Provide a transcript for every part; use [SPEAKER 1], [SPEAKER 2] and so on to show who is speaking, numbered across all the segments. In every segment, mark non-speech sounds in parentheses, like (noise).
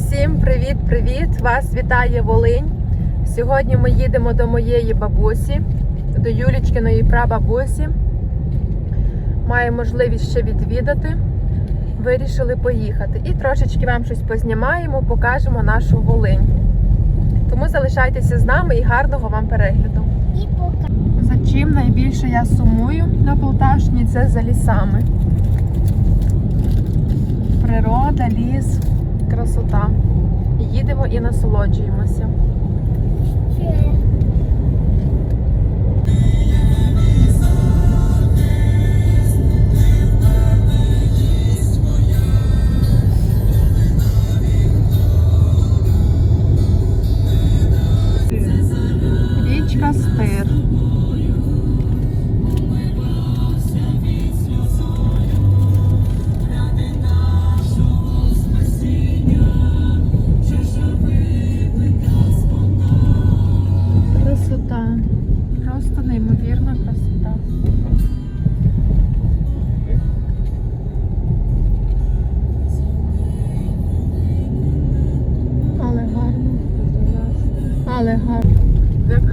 [SPEAKER 1] Всім привіт-привіт! Вас вітає Волинь. Сьогодні ми їдемо до моєї бабусі, до Юлічкиної прабабусі. Має можливість ще відвідати. Вирішили поїхати. І трошечки вам щось познімаємо, покажемо нашу Волинь. Тому залишайтеся з нами і гарного вам перегляду.
[SPEAKER 2] І пока.
[SPEAKER 1] За чим найбільше я сумую на Полтавщині, це за лісами. Природа, ліс, красота. Їдемо і насолоджуємося.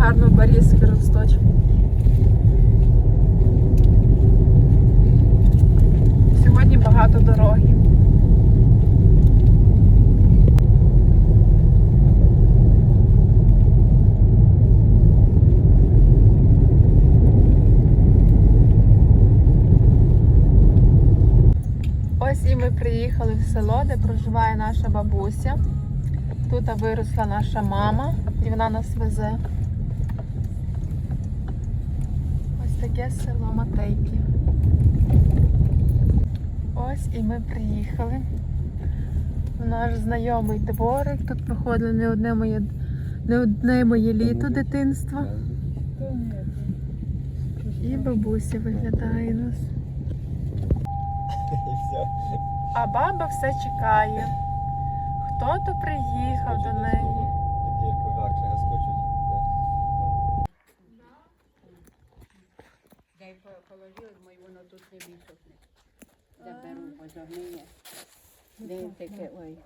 [SPEAKER 1] Гарно барізки ростуть. Сьогодні багато дороги. Ось і ми приїхали в село, де проживає наша бабуся. Тут виросла наша мама, і вона нас везе. Таке село Матейки. Ось і ми приїхали. В наш знайомий дворик. Тут проходило не одне моє, не одне моє літо дитинства. І бабуся виглядає нас. А баба все чекає. Хто то приїхав до неї?
[SPEAKER 3] Гірко легше, я скочу.
[SPEAKER 4] Дай по- положили, бо воно тут не висохне. Заберу, бо загниє. Де таке, ой,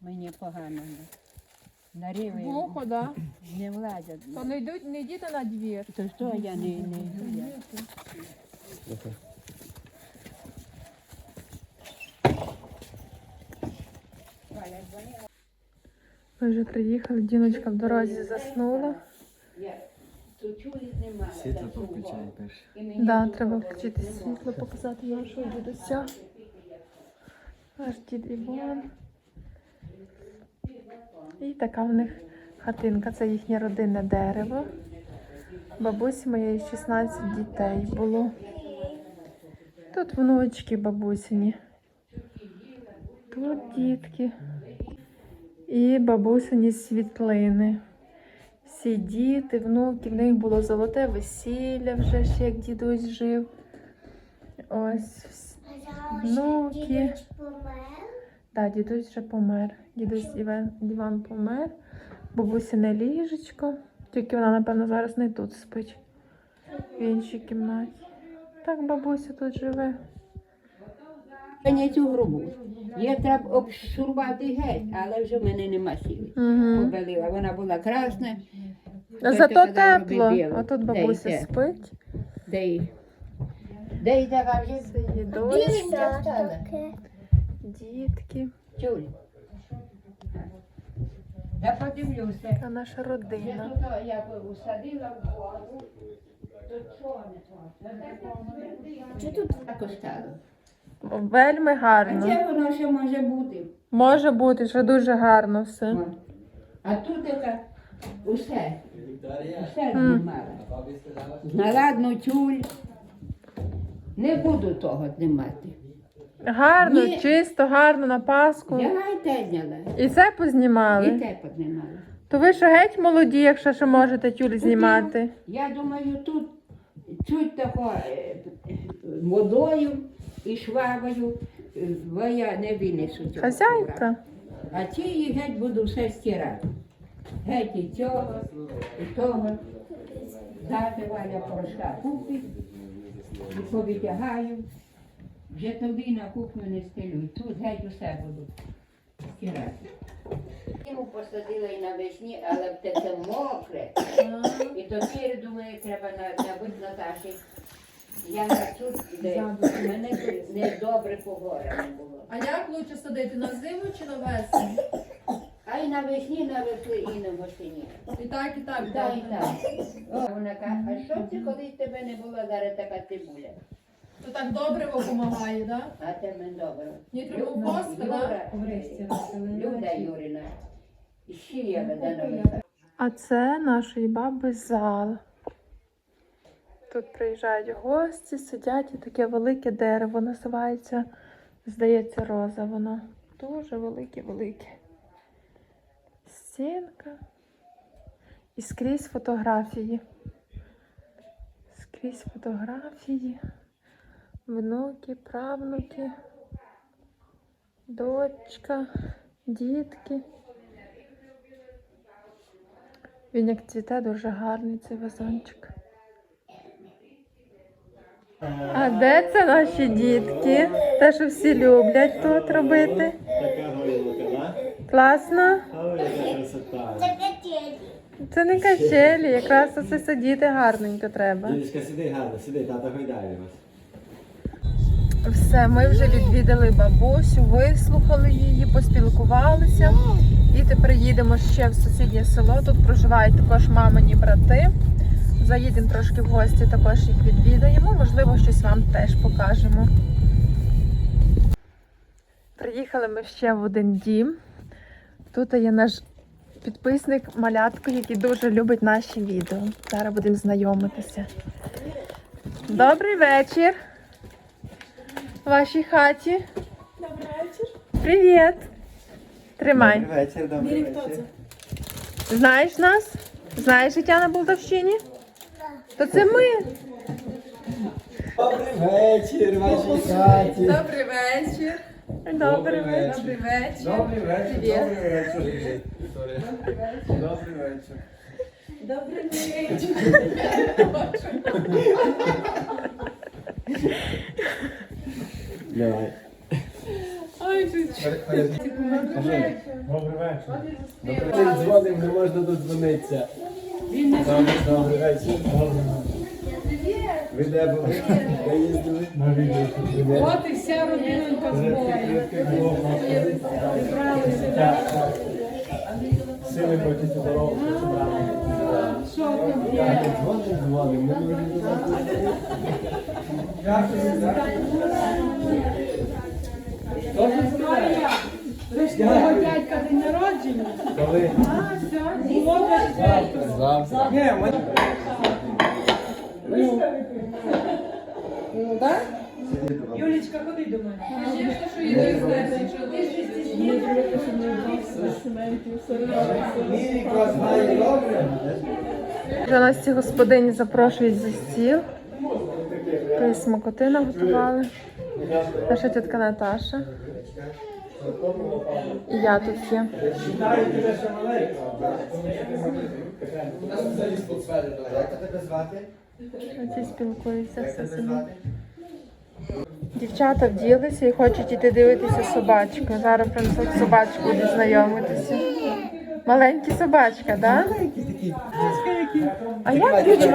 [SPEAKER 4] мені погано. На рівень
[SPEAKER 1] Вухо, да?
[SPEAKER 4] не влазять.
[SPEAKER 1] То не йдуть, не йдіть на двір.
[SPEAKER 4] То що я не, не йду? Я.
[SPEAKER 1] Ми вже приїхали, діночка в дорозі заснула.
[SPEAKER 4] Чули немає.
[SPEAKER 3] Світло включай перше.
[SPEAKER 1] Да, треба включити світло, показати нашого дідуся. Наш дід Іван. І така в них хатинка, це їхнє родинне дерево. Бабусі моєї 16 дітей було. Тут внучки бабусині. Тут дітки. І бабусині світлини. Всі діти, внуки, в них було золоте весілля вже ще як дідусь жив. Ось. Внуки.
[SPEAKER 2] Дідусь помер.
[SPEAKER 1] Так, дідусь вже помер. Дідусь Іван, Іван помер. Бабусіне ліжечко. Тільки вона, напевно, зараз не тут спить. В іншій кімнаті. Так бабуся тут живе.
[SPEAKER 4] Цю грубу. Є треба обшурувати геть, але вже в мене нема сили.
[SPEAKER 1] Угу.
[SPEAKER 4] Побелила. Вона була красна.
[SPEAKER 1] Зато тепло. А тут бабуся спить.
[SPEAKER 4] Де й де й така вже
[SPEAKER 1] Це дітки.
[SPEAKER 4] чуль. Я подивлюся.
[SPEAKER 1] Та наша
[SPEAKER 4] Я
[SPEAKER 1] родина.
[SPEAKER 4] тут я усадила в воду. Тут
[SPEAKER 2] Чи тут.
[SPEAKER 1] Вельми
[SPEAKER 4] А це воно ще може бути.
[SPEAKER 1] Може бути, що дуже гарно все.
[SPEAKER 4] А тут така усе. Все
[SPEAKER 1] М.
[SPEAKER 4] знімала. Наладну тюль. Не буду того знімати.
[SPEAKER 1] Гарно,
[SPEAKER 4] Ні.
[SPEAKER 1] чисто, гарно на Пасху.
[SPEAKER 4] Я й те зняла.
[SPEAKER 1] І це
[SPEAKER 4] І
[SPEAKER 1] познімали.
[SPEAKER 4] те познімала.
[SPEAKER 1] То ви що геть молоді, якщо ще можете тюль знімати.
[SPEAKER 4] Я думаю, тут чуть тако е, водою і швабою, е, бо я не винесу цього.
[SPEAKER 1] Хазяйка.
[SPEAKER 4] А ці геть буду все стирати. Геть і цього, і того. Дати Валя порошка купить, і повитягаю. Вже тобі на кухню не стелю. Тут геть усе буду стирати. посадила і навесні, але те це мокре. І тоді, думаю, треба на, набути Наташі. Я на тут, де мене не добре по горам було.
[SPEAKER 1] А як лучше садити на зиму чи на весну?
[SPEAKER 4] А й навесні навесли і на гостині.
[SPEAKER 1] І так, і так.
[SPEAKER 4] Так, і так. О, Вона каже, а що це колись тебе не було, зараз така цибуля?
[SPEAKER 1] То так добре допомагає, так?
[SPEAKER 4] А те мен добре.
[SPEAKER 1] Нітрофоска,
[SPEAKER 4] Юра, Люда Юрина. І ще я ведена.
[SPEAKER 1] А це нашої баби зал. Тут приїжджають гості, сидять і таке велике дерево називається, здається, роза воно. Дуже велике-велике. Стінка. І скрізь фотографії. Скрізь фотографії. Внуки, правнуки, дочка, дітки. Він як цвіте дуже гарний цей вазончик. А де це наші дітки? Те, що всі люблять тут робити. Класно.
[SPEAKER 3] Ой, яка красота.
[SPEAKER 1] Це не качелі, якраз оце сидіти гарненько треба.
[SPEAKER 3] Дідуська, сиди гарно, сиди, тата гойдає вас.
[SPEAKER 1] Все, ми вже відвідали бабусю, вислухали її, поспілкувалися. І тепер їдемо ще в сусіднє село. Тут проживають також мамині брати. Заїдемо трошки в гості, також їх відвідаємо. Можливо, щось вам теж покажемо. Приїхали ми ще в один дім. Тут є наш підписник малятко, який дуже любить наші відео. Зараз будемо знайомитися. Добрий вечір в вашій хаті. Добрий вечір. Привіт. Тримай.
[SPEAKER 3] Добрий вечір, добрий вечір.
[SPEAKER 1] Знаєш нас? Знаєш життя на Болтавщині? То це ми.
[SPEAKER 3] Добрий вечір, в вашій хаті.
[SPEAKER 1] Добрий вечір. Добрий вечір.
[SPEAKER 3] Добрий вечір.
[SPEAKER 1] Добрий вечір.
[SPEAKER 3] Добрий вечір, добрий вечір. Добрий вечір.
[SPEAKER 1] Ой,
[SPEAKER 3] Добрий вечір. Добрий дзвоним, не можна додзвонитися. Добрий, добрий вечір. Ви де були? Де їздили? На відео.
[SPEAKER 5] От і вся родинка збору.
[SPEAKER 3] Сили хочуть дорогу. Дзвоним, дзвоним. Ми не можемо
[SPEAKER 5] Мого дядька день народження.
[SPEAKER 3] Коли?
[SPEAKER 5] Було
[SPEAKER 3] Завтра. Ні, ми...
[SPEAKER 5] Юлічка, куди до мене?
[SPEAKER 1] Вже нас ці господині запрошують за стіл. Такої смакоти наготували. Наша тітка Наташа. І я тут є.
[SPEAKER 3] Як тебе звати?
[SPEAKER 1] Оці спілкуються все собі. Дівчата вділися і хочуть іти дивитися собачку. Зараз принесуть собачку, будуть знайомитися. Маленькі собачка, так? А як?
[SPEAKER 3] Дивися,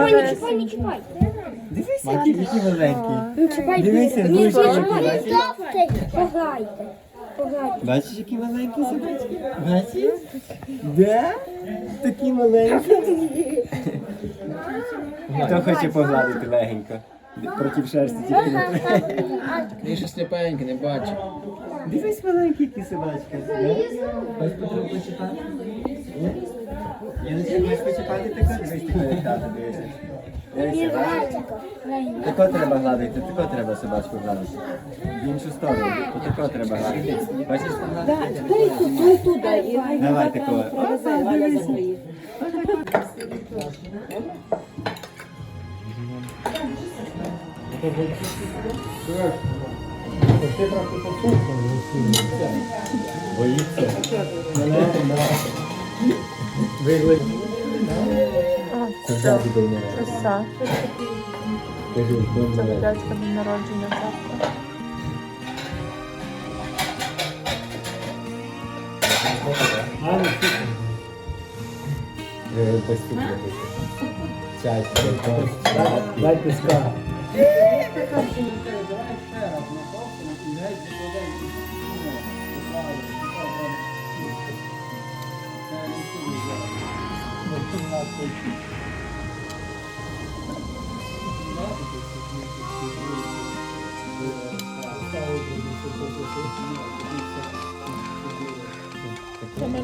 [SPEAKER 3] які, які маленькі.
[SPEAKER 2] Не чіпайте.
[SPEAKER 3] Дивися,
[SPEAKER 2] Ні,
[SPEAKER 3] дуже
[SPEAKER 2] не
[SPEAKER 3] маленькі.
[SPEAKER 2] чіпайте. Пограйте. Пограйте.
[SPEAKER 3] Бачиш, які маленькі собачки? Бачиш? Де? Такі маленькі. (laughs) Хто хоче погладити легенько? Проти шерсті тільки не треба.
[SPEAKER 6] Я ще сліпенький, не бачу.
[SPEAKER 3] Дивись, маленькі які собачки. Хочеш потрібно почіпати? Ні? Я не хочеш почіпати тако? Дивись, тако як тато дивися. Дивися. Тако треба гладити, тако треба собачку гладити. В іншу сторону, то тако треба гладити. Бачиш, гладити? Давай тако. Боїться. Вигляд. Це
[SPEAKER 1] все.
[SPEAKER 3] завжди день народження.
[SPEAKER 1] Краса.
[SPEAKER 3] Кажи, день
[SPEAKER 1] Це
[SPEAKER 3] народження.
[SPEAKER 1] дядька день народження завтра.
[SPEAKER 3] Гарно, супер.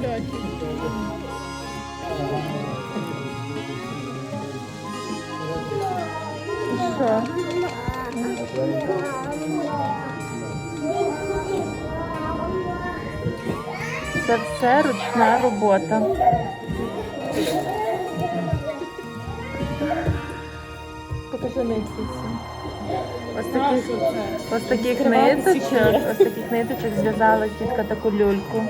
[SPEAKER 3] Дай
[SPEAKER 1] Що? Це все ручна робота. Покажи нитці. Ось таких, ось таких ниточок, ось таких ниточок зв'язала тітка таку люльку.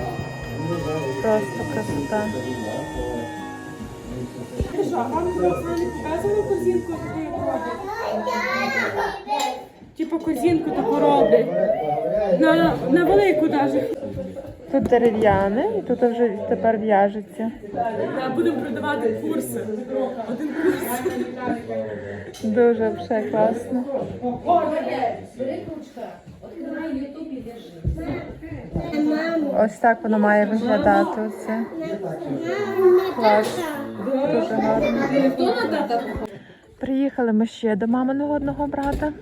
[SPEAKER 1] Просто красота.
[SPEAKER 5] Ти що, а вам не показували корзинку? Типу корзинку таку роблять. На, на велику навіть.
[SPEAKER 1] Тут дерев'яне, і тут вже тепер в'яжеться.
[SPEAKER 5] Будемо продавати курси. Один курс.
[SPEAKER 1] Дуже вже класно. Ось так воно має виглядати. Оце. Клас. Дуже гарно. Приїхали ми ще до маминого одного брата.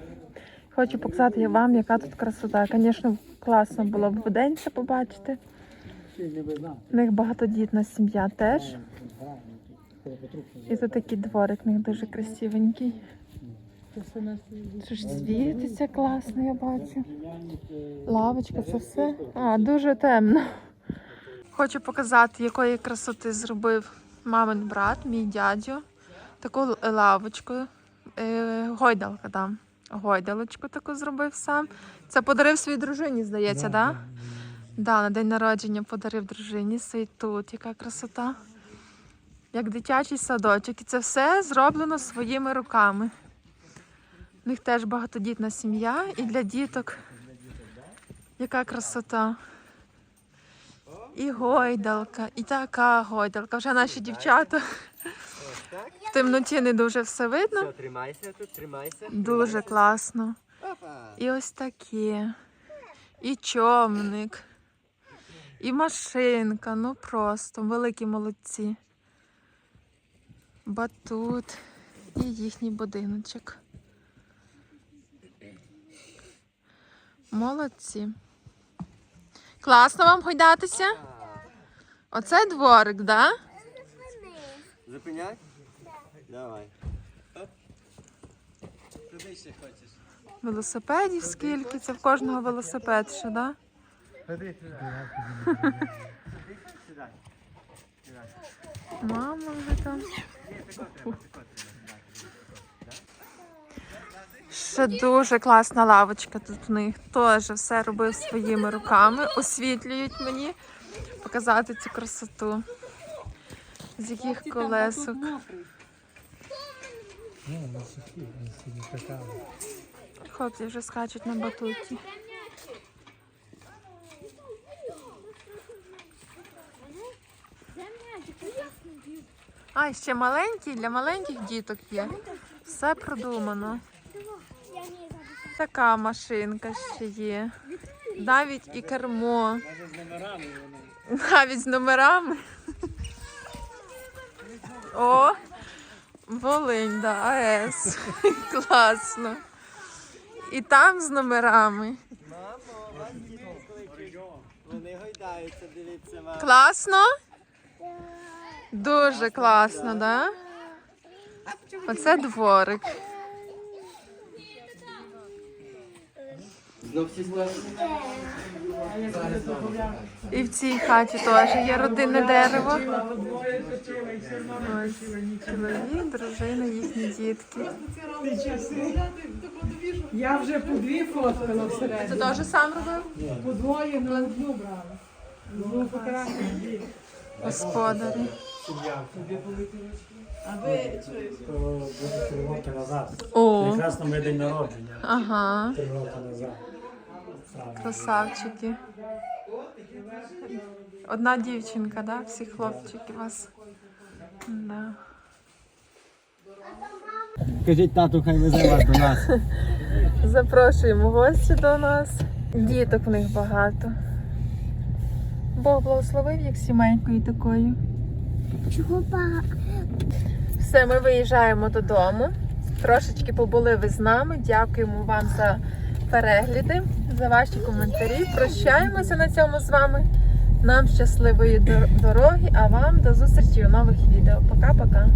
[SPEAKER 1] Хочу показати вам, яка тут красота. Звісно, класно було б в день це побачити. У них багатодітна сім'я теж. І тут такий дворик у них дуже красивенький. Це ж світиться класно, я бачу. Лавочка, це все. А, дуже темно. Хочу показати, якої красоти зробив мамин брат, мій дядю. Таку лавочку. Е, гойдалка там. Гойдалочку таку зробив сам. Це подарив своїй дружині, здається, так? Да? Да, на день народження подарив дружині. Сей тут, яка красота. Як дитячий садочок. І це все зроблено своїми руками. У них теж багатодітна сім'я і для діток. Яка красота. І гойдалка, і така гойдалка. Вже наші дівчата. В темноті не дуже все видно.
[SPEAKER 3] Тримайся тут, тримайся.
[SPEAKER 1] Дуже класно. І ось таке. І човник. І машинка. Ну просто великі молодці. Батут. І їхній будиночок. Молодці. Класно вам гойдатися? Оце дворик, так? Да?
[SPEAKER 3] Зупиняй? Давай. Оп. Хочеш?
[SPEAKER 1] Велосипедів скільки? Це в кожного велосипед ще, да?
[SPEAKER 3] Ходи. Сідай.
[SPEAKER 1] Мама вже там. Ще дуже класна лавочка тут у них. Теж все робив своїми руками. Освітлюють мені показати цю красоту. З яких колесок. Хлопці вже скачуть на батуті. А, ще маленький, для маленьких діток є. Все продумано. Така машинка ще є. Навіть і кермо. Навіть з номерами. О, Волинь, да, АЕС. (laughs) Класно. І там з номерами.
[SPEAKER 3] Вони гойдаються, дивіться, вам.
[SPEAKER 1] Класно? Дуже класно, да? Оце дворик.
[SPEAKER 3] Знов всі скласні?
[SPEAKER 1] І в цій хаті теж є родинне дерево. Ось чоловік, дружина, їхні дітки.
[SPEAKER 5] Я вже по дві фоткала
[SPEAKER 1] Ти
[SPEAKER 5] всередині.
[SPEAKER 1] теж сам робив?
[SPEAKER 5] По двоє на одну брала. Одну фотографію.
[SPEAKER 1] Господарі.
[SPEAKER 7] Буде три роки назад.
[SPEAKER 1] О,
[SPEAKER 7] Якраз день народження.
[SPEAKER 1] ага,
[SPEAKER 7] Три роки назад.
[SPEAKER 1] Да.
[SPEAKER 3] Кажіть тату, хай везе вас до нас. (laughs)
[SPEAKER 1] Запрошуємо гості до нас. Діток в них багато. Бог благословив їх сімейкою такою.
[SPEAKER 2] Чого?
[SPEAKER 1] Все, ми виїжджаємо додому. Трошечки побули ви з нами. Дякуємо вам за перегляди, за ваші коментарі. Прощаємося на цьому з вами. Нам щасливої дор- дороги, а вам до зустрічі у нових відео. Пока-пока.